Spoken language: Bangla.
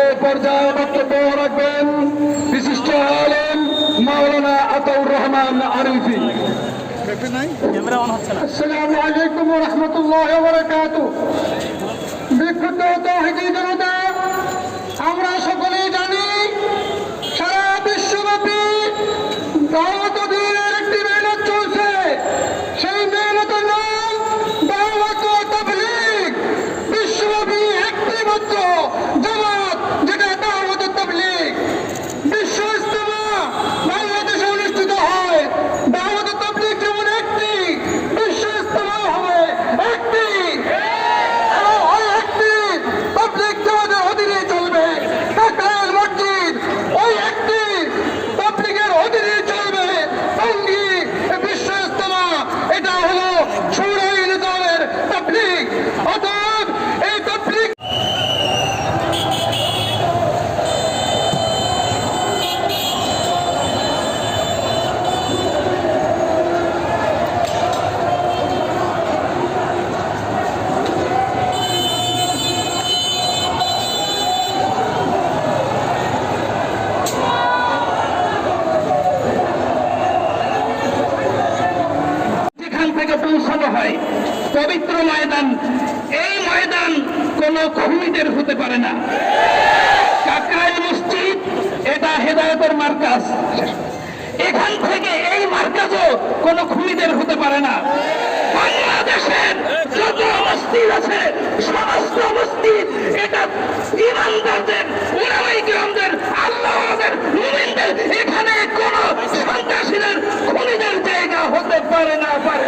এ পর্যায়ে বক্তব্য রাখবেন বিশিষ্ট আলেম মাওলানা আতাউর রহমান আরিফি। ক্যামেরা অন হচ্ছে না। আসসালামু আলাইকুম ওয়া রাহমাতুল্লাহি ওয়া বারাকাতুহু। বিক্ষুব্ধ তৌহিদি জনতা আমরা সকলেই জানি সারা বিশ্বব্যাপী দাওয়াত থেকে পৌঁছানো হয়। পবিত্র ময়দান, এই ময়দান কোন খুনিদের হতে পারে না। কাকরাইল মসজিদ, এটা হেদায়তের মার্কাজ। এখান থেকে এই মার্কাজও কোন খুনিদের হতে পারে না। বাংলাদেশের যত মসজিদ আছে, সমস্ত মসজিদ, এটা ইমানদারদের ওলামাই গ্রামদের আল্লাহ মুমিনদের, এখানে কোন সন্ত্রাসীদের, খুনিদের জায়গা হতে পারে না, পারে